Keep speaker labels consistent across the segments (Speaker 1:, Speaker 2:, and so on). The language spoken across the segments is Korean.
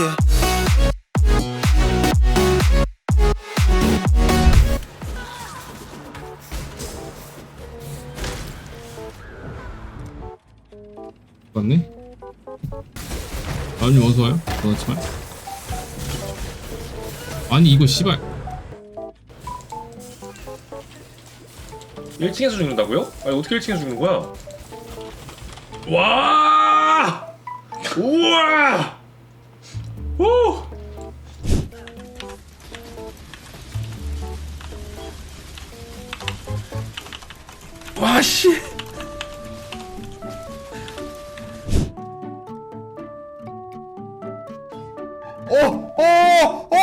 Speaker 1: yeah.
Speaker 2: 맞네? 아니 어서 와요? 그렇지만 아니 이거 씨발
Speaker 3: 1층에서 죽는다고요? 아니 어떻게 1층에서 죽는 거야? 와! 우와! 오! 와 씨!
Speaker 4: 어! 어! 어!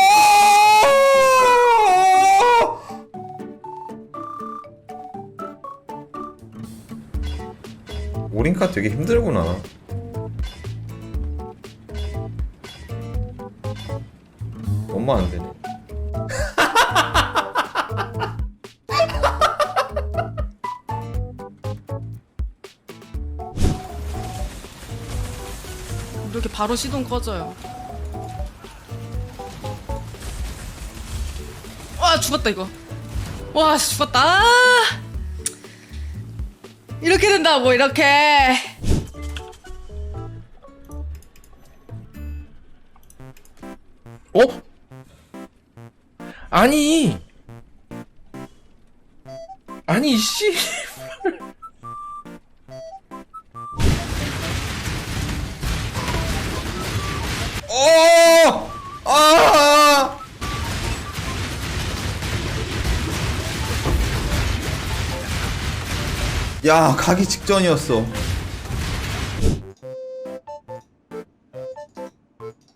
Speaker 4: 오링카 되게 힘들구나. 엄마 안 되네.
Speaker 5: 이렇게 바로 시동 꺼져요. 와 죽었다 이거. 와 죽었다. 아! 이렇게 된다고 이렇게.
Speaker 3: 어? 아니 아니 씨
Speaker 4: 어! 아! 야, 가기 직전이었어.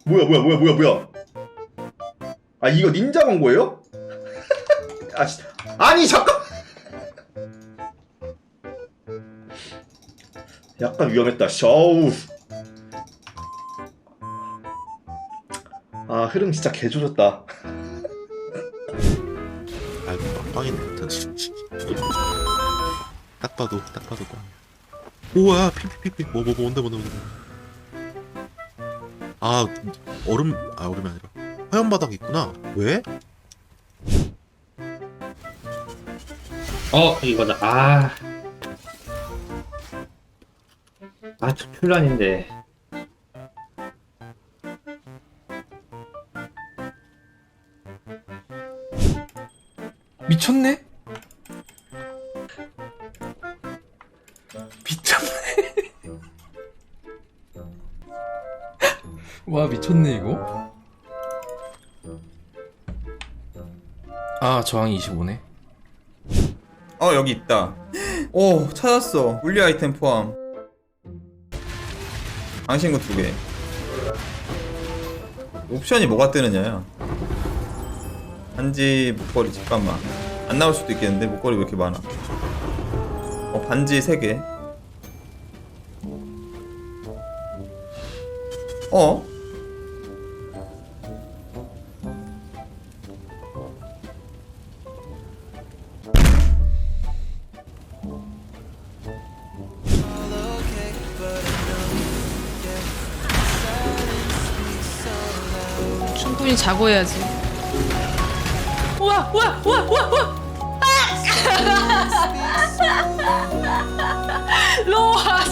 Speaker 4: 뭐야, 뭐야, 뭐야, 뭐야, 뭐야. 아, 이거 닌자 광고예요? 아, 씨. 아니, 잠깐! 약간 위험했다. 셔우. 아, 흐름 진짜 개조졌다.
Speaker 6: 아 이거 빵이네 진짜 딱 봐도 딱 봐도 빵 우와 피피피피 뭐뭐 뭔데 뭔데 뭔데 아 얼음 아 얼음이 아니라 하얀 바닥 있구나. 왜?
Speaker 7: 어 이거다. 아. 아 투출란인데.
Speaker 3: 미쳤네? 미쳤네?
Speaker 2: 와 미쳤네 이거
Speaker 3: 아 저항이 25네
Speaker 4: 어, 여기 있다. 오, 찾았어. 물리 아이템 포함. 방신구 두 개. 옵션이 뭐가 뜨느냐야. 반지, 목걸이, 잠깐만. 안 나올 수도 있겠는데, 목걸이 왜 이렇게 많아? 어, 반지 세 개. 어?
Speaker 5: 충분히 자고 해야지. 우와 우와 우와 우와 우와. 아! 로아.